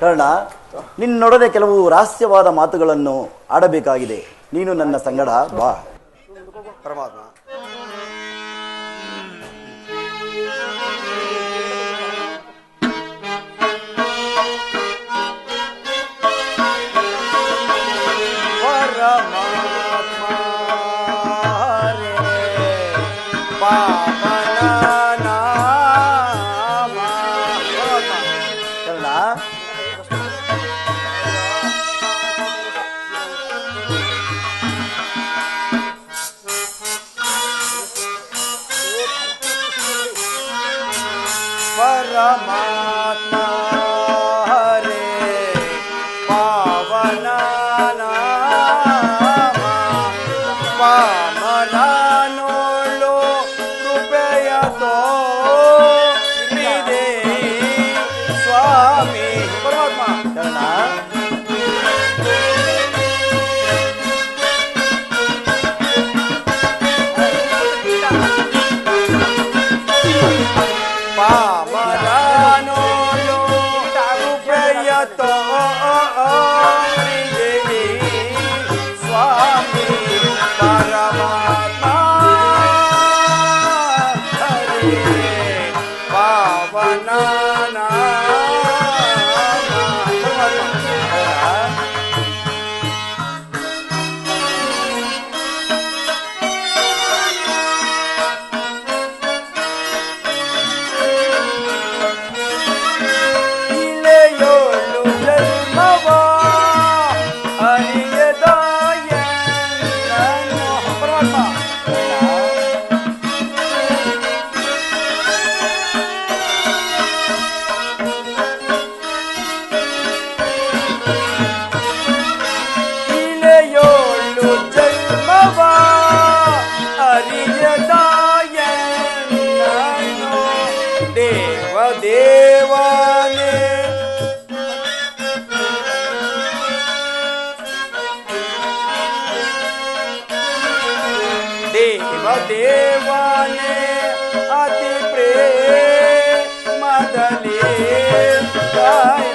ಕರ್ಣ ನಿನ್ನೊಡನೆ ಕೆಲವು ರಹಸ್ಯವಾದ ಮಾತುಗಳನ್ನು ಆಡಬೇಕಾಗಿದೆ. ನೀನು ನನ್ನ ಸಂಗಡ ಬಾ. ಪರಮಾತ್ಮ મરાનો લો તારું પ્રિય Madalena, ai,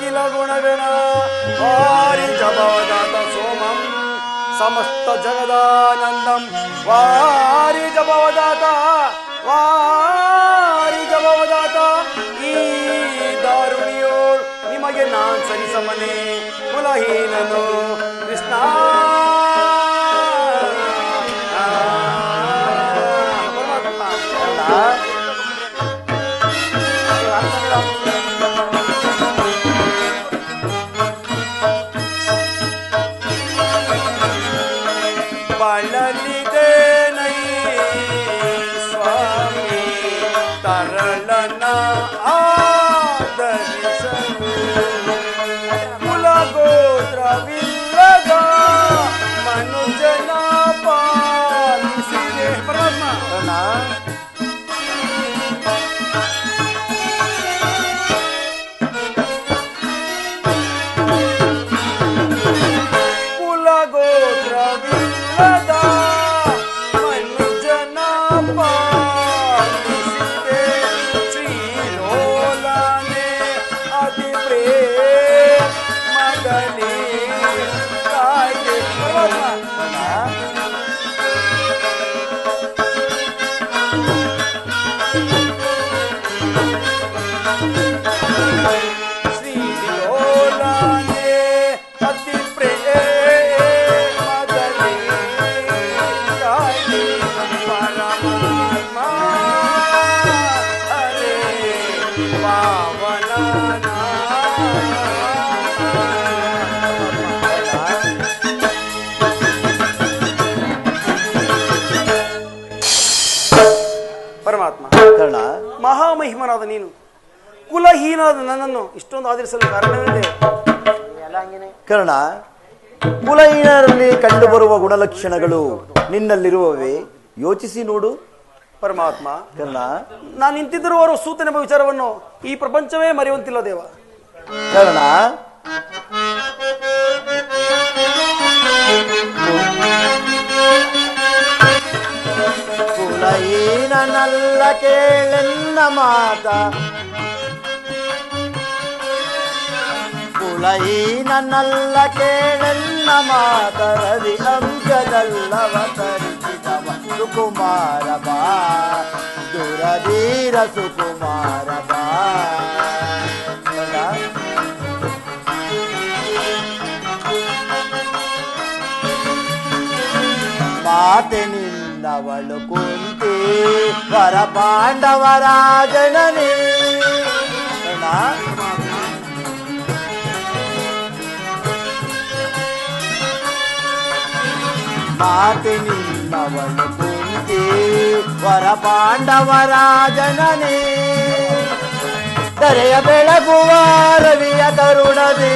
ಅಖಿಲ ಗುಣಗಣ ವಾರಿ ಜಪವದಾತ ಸೋಮಂ. ಸಮಸ್ತ ಜಗದಾನಂದಂ. ವಾರಿ ಜಪವದಾತ ವಾರಿ ಜಪವದಾತ. ಈ ದಾರುಣಿಯೋ ನಿಮಗೆ ನಾನ್ ಸರಿಸಮನೆ. ಕುಲಹೀನನು Bye. ಮಹಾಮಹಿಮನಾದ ನೀನು. ಕುಲಹೀನಾದ ನನ್ನನ್ನು ಇಷ್ಟೊಂದು ಆಧರಿಸಲು ಕಾರಣವೇನಿದೆ ಕರ್ಣ ಕುಲಹೀನರಲ್ಲಿ ಕಂಡುಬರುವ ಗುಣಲಕ್ಷಣಗಳು ನಿನ್ನಲ್ಲಿರುವವೇ? ಯೋಚಿಸಿ ನೋಡು. ಪರಮಾತ್ಮ ಕರ್ಣ ನಾನು ನಿಂತಿದ್ದರೂ ಅವರು ಸೂತನೆಂಬ ವಿಚಾರವನ್ನು ಈ ಪ್ರಪಂಚವೇ ಮರೆಯುವಂತಿಲ್ಲ ದೇವ. ಕರ್ಣ ಕುಲಹೀನನಲ್ಲ ಕೇಳೆನ್ನ ಮಾತ ಕುಲಹೀನನಲ್ಲ ಕೇಳೆನ್ನ ಮಾತ ರವಿ ಅಂಶದಲ್ಲವತರಿಸಿದವ ಸುಕುಮಾರ ಬಾ ದುರಧೀರ ಸುಕುಮಾರ ಬಾ ಕರ್ಣ? ಮಾತೆ ನಿನ್ನವಳು ಕುಂತಿ ವರ ಪಾಂಡವರ ಜನನಿ ಕರ್ಣ? ಮಾತೆ ನಿನ್ನವಳು ಕುಂತಿ ವರ ಪಾಂಡವರ ಜನನಿ ತೆರೆಯ ಬೆಳಗುವ ರವಿಯ ಕರುಣದಿ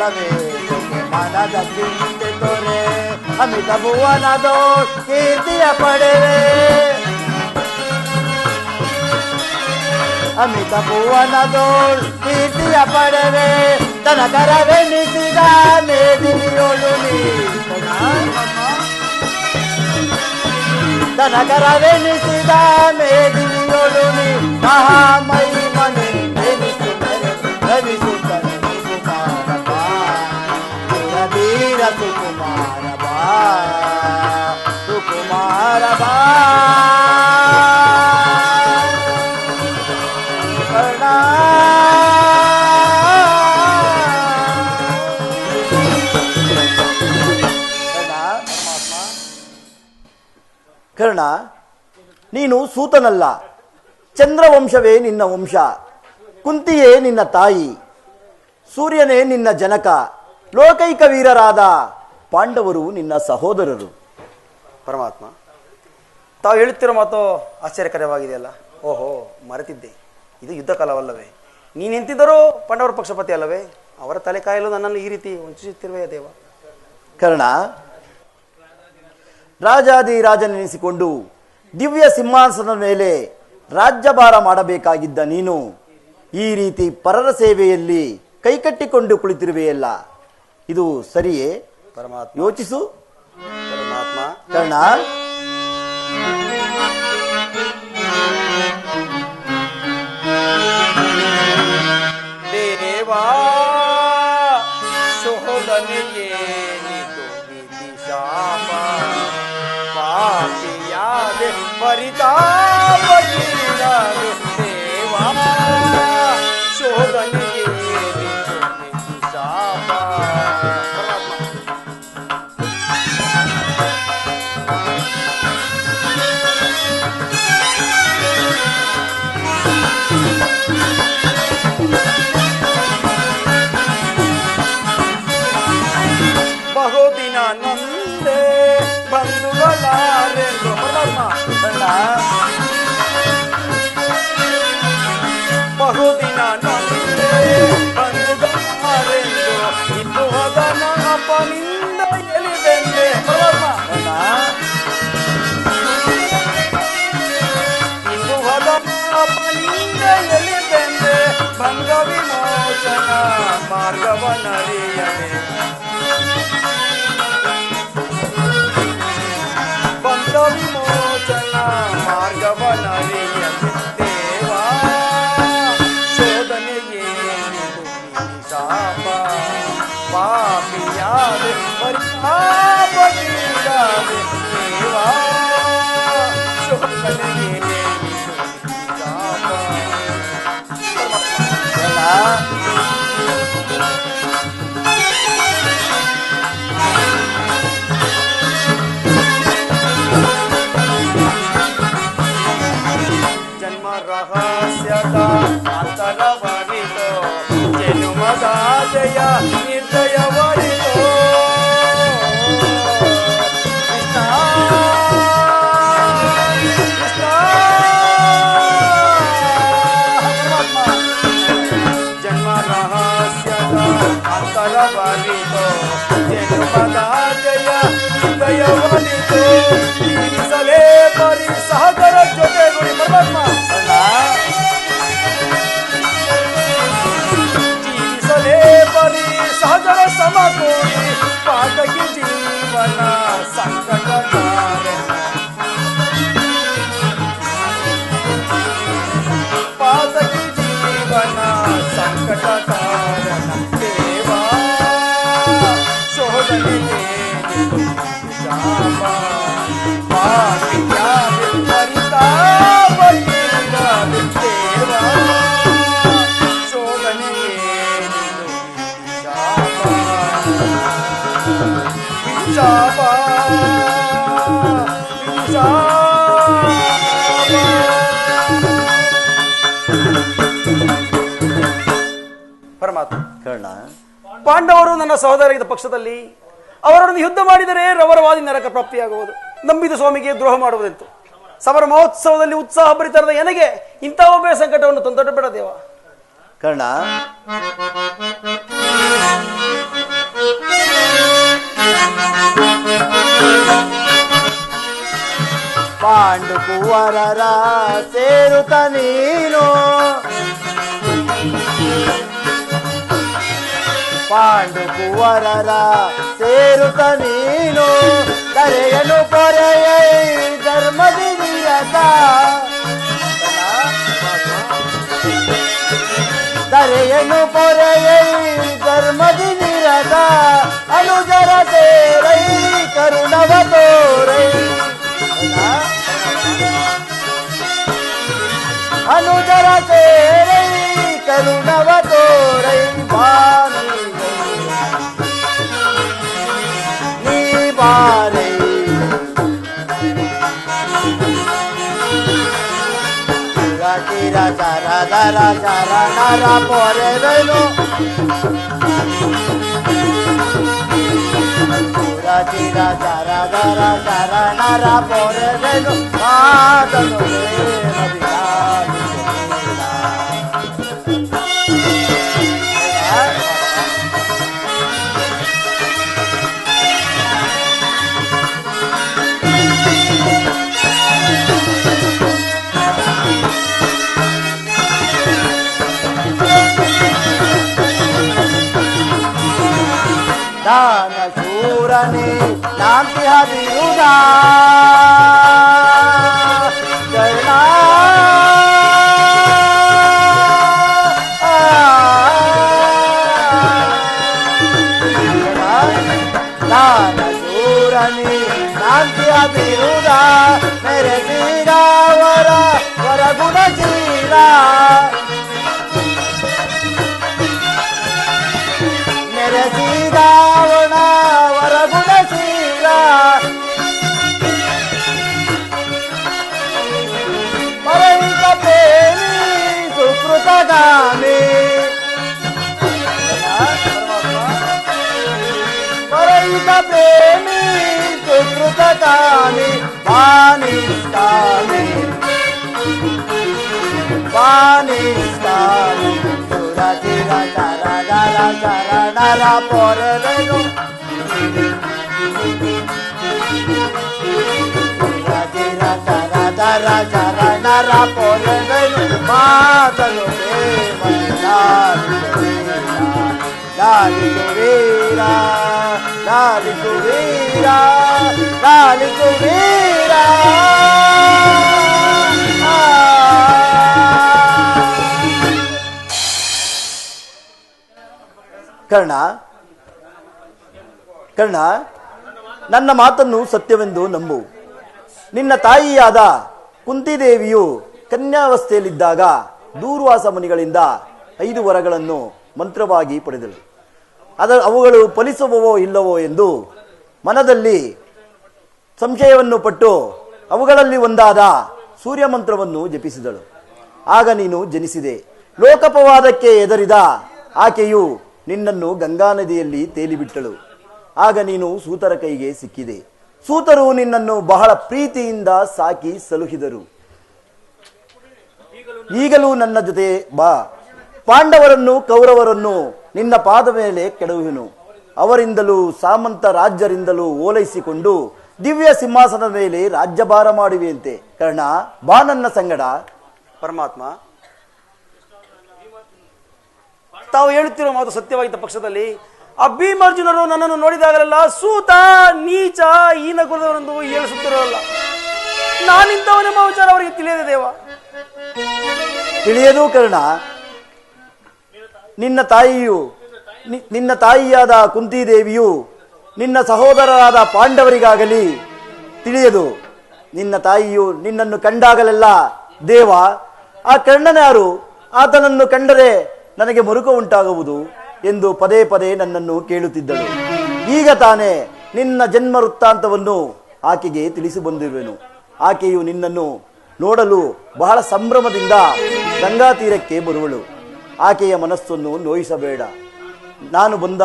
la ve, mana da tinte tore, amita buana do, que día pare ve. Amita buana do, que día pare ve, dana cara ve ni si da me di o luni. Dana cara ve ni si da me di o luni, ah mai mane, ve ni si mane, ve ni si mane. Karna ನೀನು ಸೂತನಲ್ಲ. ಚಂದ್ರವಂಶವೇ ನಿನ್ನ ವಂಶ. ಕುಂತಿಯೇ ನಿನ್ನ ತಾಯಿ. ಸೂರ್ಯನೇ ನಿನ್ನ ಜನಕ. ಲೋಕೈಕ ವೀರರಾದ ಪಾಂಡವರು ನಿನ್ನ ಸಹೋದರರು. ಪರಮಾತ್ಮ ತಾವು ಹೇಳುತ್ತಿರೋ ಮಾತು ಆಶ್ಚರ್ಯಕರವಾಗಿದೆಯಲ್ಲ? ಓಹೋ ಮರೆತಿದ್ದೆ. ಇದು ಯುದ್ಧ ಕಾಲವಲ್ಲವೇ? ನೀನು ನಿಂತಿದ್ದರೂ ಪಾಂಡವರ ಪಕ್ಷಪತಿ ಅಲ್ಲವೇ? ಅವರ ತಲೆ ಕಾಯಲು ನನ್ನನ್ನು ಈ ರೀತಿ ವಂಚಿಸುತ್ತಿರುವೆಯ ದೇವ? ಕರ್ಣ ರಾಜಾದಿ ರಾಜನೆನಿಸಿಕೊಂಡು ದಿವ್ಯ ಸಿಂಹಾಸನದ ಮೇಲೆ ರಾಜ್ಯಭಾರ ಮಾಡಬೇಕಾಗಿದ್ದ ನೀನು ಈ ರೀತಿ ಪರರ ಸೇವೆಯಲ್ಲಿ ಕೈಕಟ್ಟಿಕೊಂಡು ಕುಳಿತಿರುವೆಯಲ್ಲ. ಇದು ಸರಿಯೇ ಪರಮಾತ್ಮ ಯೋಚಿಸು ಪರಮಾತ್ಮ ಕರ್ಣ ದೇವಾ ಶೋಧನೆಯೇನಿದು ವಿಧಿ సంఘ విమోచన మార్గవ నడియమే బంధ విమోచన మార్గవ నడియమే దేవా శోధన శాప పాపియాలు పరిపాప దేవా శోధన Música ಪರಮಾತ್ಮ ಪಾಂಡವರು ನನ್ನ ಸಹೋದರಿದ ಪಕ್ಷದಲ್ಲಿ ಅವರನ್ನು ಯುದ್ಧ ಮಾಡಿದರೆ ರವರವಾದಿ ನರಕ ಪ್ರಾಪ್ತಿಯಾಗುವುದು. ನಂಬಿದ ಸ್ವಾಮಿಗೆ ದ್ರೋಹ ಮಾಡುವುದೆಂತು? ಸಮರ ಮಹೋತ್ಸವದಲ್ಲಿ ಉತ್ಸಾಹ ಭರಿತರದ ಎನಗೆ ಇಂಥ ಒಬ್ಬ ಸಂಕಟವನ್ನು ತಂದೊಡ್ಡಬೇಡ ದೇವ. ಕರ್ಣ తాండుకు వరరా సేరుత నీను. పాండుకు వరరా సేరుత నీను. కరయను పొరయై ధర్మది కరయను పొరయై ధర్మది నిరత అనుజర తేరై కరుణవ తోరై. अनुदराचे रई करुणावा तो रई भानी नी बारे राजा राजा राजा राणा रा पोरे रेलो చిర తర ధర తర నర పొరగను కాదను ధరణి నాంతి హరియుగా నానసూరని నాంతి హరియుగా మెరే జీరా వర వర గుణ జీరా જાને પરૈતા પ્રેમી સુકૃતકાની પાનિસ્તાની પાનિસ્તાની સુરાજીરા તારા તારા તારા તારા પર રેનો સુરાજીરા તારા તારા તારા ಪೊರೆವೆನು ಮಾತನು ಕರ್ಣ ಕರ್ಣ ನನ್ನ ಮಾತನ್ನು ಸತ್ಯವೆಂದು ನಂಬು. ನಿನ್ನ ತಾಯಿಯಾದ ಕುಂತಿದೇವಿಯು ಕನ್ಯಾವಸ್ಥೆಯಲ್ಲಿದ್ದಾಗ ದೂರ್ವಾಸ ಮುನಿಗಳಿಂದ ಐದು ವರಗಳನ್ನು ಮಂತ್ರವಾಗಿ ಪಡೆದಳು. ಅದ ಅವುಗಳು ಫಲಿಸುವವೋ ಇಲ್ಲವೋ ಎಂದು ಮನದಲ್ಲಿ ಸಂಶಯವನ್ನು ಪಟ್ಟು ಅವುಗಳಲ್ಲಿ ಒಂದಾದ ಸೂರ್ಯ ಮಂತ್ರವನ್ನು ಜಪಿಸಿದಳು. ಆಗ ನೀನು ಜನಿಸಿದೆ. ಲೋಕಪವಾದಕ್ಕೆ ಎದರಿದ ಆಕೆಯು ನಿನ್ನನ್ನು ಗಂಗಾ ನದಿಯಲ್ಲಿ ತೇಲಿಬಿಟ್ಟಳು. ಆಗ ನೀನು ಸೂತರ ಕೈಗೆ ಸಿಕ್ಕಿದೆ. ಸೂತರು ನಿನ್ನನ್ನು ಬಹಳ ಪ್ರೀತಿಯಿಂದ ಸಾಕಿ ಸಲುಹಿದರು. ಈಗಲೂ ನನ್ನ ಜೊತೆ ಬಾ. ಪಾಂಡವರನ್ನು, ಕೌರವರನ್ನು ನಿನ್ನ ಪಾದ ಮೇಲೆ ಕೆಡವುವೆನು. ಅವರಿಂದಲೂ ಸಾಮಂತ ರಾಜ್ಯರಿಂದಲೂ ಓಲೈಸಿಕೊಂಡು ದಿವ್ಯ ಸಿಂಹಾಸನದ ಮೇಲೆ ರಾಜ್ಯಭಾರ ಮಾಡುವೆಯಂತೆ. ಕರ್ಣ, ಬಾ ನನ್ನ ಸಂಗಡ. ಪರಮಾತ್ಮ, ತಾವು ಹೇಳುತ್ತಿರುವ ಮಾತು ಸತ್ಯವಾಗಿದ್ದ ಪಕ್ಷದಲ್ಲಿ ಆ ಭೀಮಾರ್ಜುನರು ನನ್ನನ್ನು ನೋಡಿದಾಗಲೆಲ್ಲ ಸೂತ, ನೀಚ ಈ ನಗುರದವರೆಂದು ಹೇಳಿಸುತ್ತಿರಲ್ಲ ನಾನಿಂದವನೆಂಬ ವಿಚಾರ ಅವರಿಗೆ ತಿಳಿಯದೆ ದೇವ. ತಿಳಿಯದು ಕರ್ಣ. ನಿನ್ನ ತಾಯಿಯು ನಿನ್ನ ತಾಯಿಯಾದ ಕುಂತಿದೇವಿಯು, ನಿನ್ನ ಸಹೋದರರಾದ ಪಾಂಡವರಿಗಾಗಲಿ ತಿಳಿಯದು. ನಿನ್ನ ತಾಯಿಯು ನಿನ್ನನ್ನು ಕಂಡಾಗಲೆಲ್ಲ ದೇವ, ಆ ಕರ್ಣನ್ಯಾರು ಆತನನ್ನು ಕಂಡರೆ ನನಗೆ ಮರುಕ ಉಂಟಾಗುವುದು ಎಂದು ಪದೇ ಪದೇ ನನ್ನನ್ನು ಕೇಳುತ್ತಿದ್ದಳು. ಈಗ ತಾನೇ ನಿನ್ನ ಜನ್ಮ ವೃತ್ತಾಂತವನ್ನು ಆಕೆಗೆ ತಿಳಿಸಿ ಬಂದಿರುವೆನು. ಆಕೆಯು ನಿನ್ನನ್ನು ನೋಡಲು ಬಹಳ ಸಂಭ್ರಮದಿಂದ ಗಂಗಾ ತೀರಕ್ಕೆ ಬರುವಳು. ಆಕೆಯ ಮನಸ್ಸನ್ನು ನೋಯಿಸಬೇಡ. ನಾನು ಬಂದ,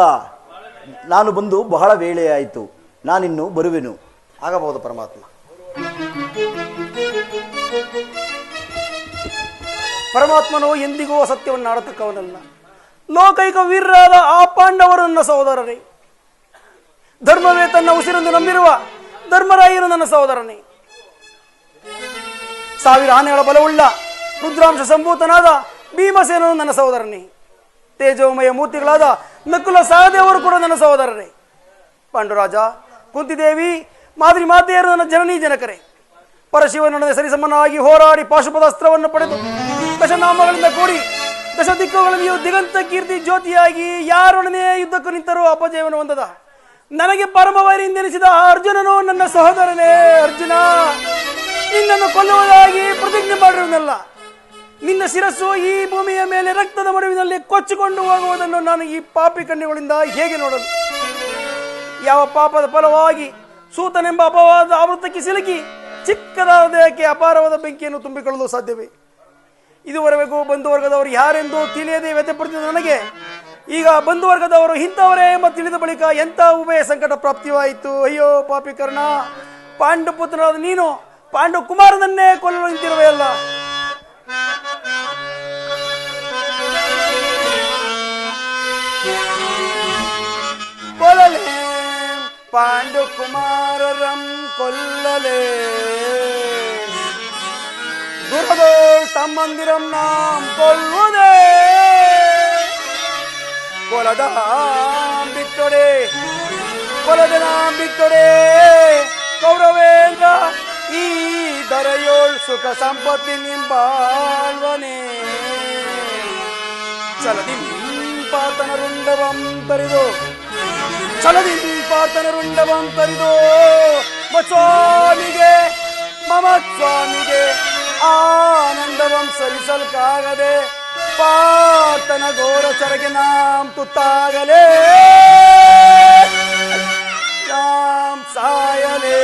ನಾನು ಬಂದು ಬಹಳ ವೇಳೆಯಾಯಿತು ನಾನಿನ್ನು ಬರುವೆನು. ಆಗಬಹುದು ಪರಮಾತ್ಮ. ಪರಮಾತ್ಮನು ಎಂದಿಗೂ ಸತ್ಯವನ್ನು ಆಡತಕ್ಕವನಲ್ಲ ಲೋಕೈಕ ವೀರರಾದ ಆ ಪಾಂಡವರು ನನ್ನ ಸಹೋದರರೇ ಧರ್ಮವೇ ತನ್ನ ಉಸಿರೆಂದು ನಂಬಿರುವ ಧರ್ಮರಾಯರು ನನ್ನ ಸಹೋದರನೇ. ಸಾವಿರ ಆನೆಗಳ ಬಲವುಳ್ಳ ರುದ್ರಾಂಶ ಸಂಭೂತನಾದ ಭೀಮಸೇನನು ನನ್ನ ಸಹೋದರನೇ. ತೇಜೋಮಯ ಮೂರ್ತಿಗಳಾದ ನಕುಲ ಸಹದೇವರು ಕೂಡ ನನ್ನ ಸಹೋದರರೇ. ಪಾಂಡುರಾಜ, ಕುಂತಿದೇವಿ, ಮಾದರಿ ಮಾತೆಯರು ನನ್ನ ಜನನೀ ಜನಕರೇ. ಪರಶಿವನೊಡನೆ ಸರಿಸಮನಾಗಿ ಹೋರಾಡಿ ಪಾಶುಪದ ಅಸ್ತ್ರವನ್ನು ಪಡೆದು ದಶನಾಮಗಳಿಂದ ಕೂಡಿ ದಶ ದಿಕ್ಕುಗಳಲ್ಲಿಯೂ ದಿಗಂತ ಕೀರ್ತಿ ಜ್ಯೋತಿಯಾಗಿ ಯಾರೊಡನೆ ಯುದ್ಧಕ್ಕೂ ನಿಂತರೂ ಅಪಜಯವನ್ನು ಹೊಂದದ. ನನಗೆ ಪರಮವೈರಿಂದೆನಿಸಿದ ಅರ್ಜುನನು ನನ್ನ ಸಹೋದರನೇ ಅರ್ಜುನ. ನಿನ್ನನ್ನು ಕೊಲ್ಲುವುದಾಗಿ ಪ್ರತಿಜ್ಞೆ ಮಾಡಿರುವುದಲ್ಲ. ನಿನ್ನ ಶಿರಸ್ಸು ಈ ಭೂಮಿಯ ಮೇಲೆ ರಕ್ತದ ಮಡುವಿನಲ್ಲಿ ಕೊಚ್ಚಿಕೊಂಡು ಹೋಗುವುದನ್ನು ನಾನು ಈ ಪಾಪಿ ಕಣ್ಣುಗಳಿಂದ ಹೇಗೆ ನೋಡಲು? ಯಾವ ಪಾಪದ ಫಲವಾಗಿ ಸೂತನೆಂಬ ಅಪವಾದ ಆವೃತ್ತಕ್ಕೆ ಸಿಲುಕಿ ಚಿಕ್ಕದಾದ ದೇಹಕ್ಕೆ ಅಪಾರವಾದ ಬೆಂಕಿಯನ್ನು ತುಂಬಿಕೊಳ್ಳಲು ಸಾಧ್ಯವೇ? ಇದುವರೆಗೂ ಬಂಧುವರ್ಗದವರು ಯಾರೆಂದು ತಿಳಿಯದೆ ವ್ಯಥೆಪಡುತ್ತಿದ್ದ ನನಗೆ, ಈಗ ಬಂಧುವರ್ಗದವರು ಇಂಥವರೇ ಎಂಬ ತಿಳಿದ ಬಳಿಕ ಎಂಥ ಉಭಯ ಸಂಕಟ ಪ್ರಾಪ್ತಿವಾಯಿತು? ಅಯ್ಯೋ, ಪಾಪಿ ಕರ್ಣ, ಪಾಂಡು ಪುತ್ರನಾದ ನೀನು ಪಾಂಡು ಕುಮಾರನನ್ನೇ ಕೊಲ್ಲಲು ನಿಂತಿರುವೆಯಲ್ಲ ಕೊಲ್ಲಲೇ, ಪಾಂಡು ಕುಮಾರರಂ ಕೊಲ್ಲಲೇ. ತಮ್ಮಂದಿರಂ ನಾಂ ಕೊಲ್ಲುವುದೇ? ಕೊಲದ ಬಿಟ್ಟೊಡೆ ಕೊಲದ ಕೌರವೇಂದ್ರ ಈ ದರೆಯೋಳ್ ಸುಖ ಸಂಪತ್ತಿ ನಿಂಬಾಳ್ವನೇ. ಚಲದಿ ಪಾತನ ರುಂಡವಂ ತರಿದು, ಚಲದಿ ಪಾತನ ರುಂಡವಂ ತರಿದು ಸ್ವಾಮಿಗೆ ಮಮ ಸ್ವಾಮಿಗೆ ಆನಂದವಂ ಸರಿಸಲ್ಕಾಗದೆ ಪಾತನ ಘೋರ ಚರಗೆ ನಾಂ ತುತ್ತಾಗಲೇ ನಾಂ ಸಾಯಲೇ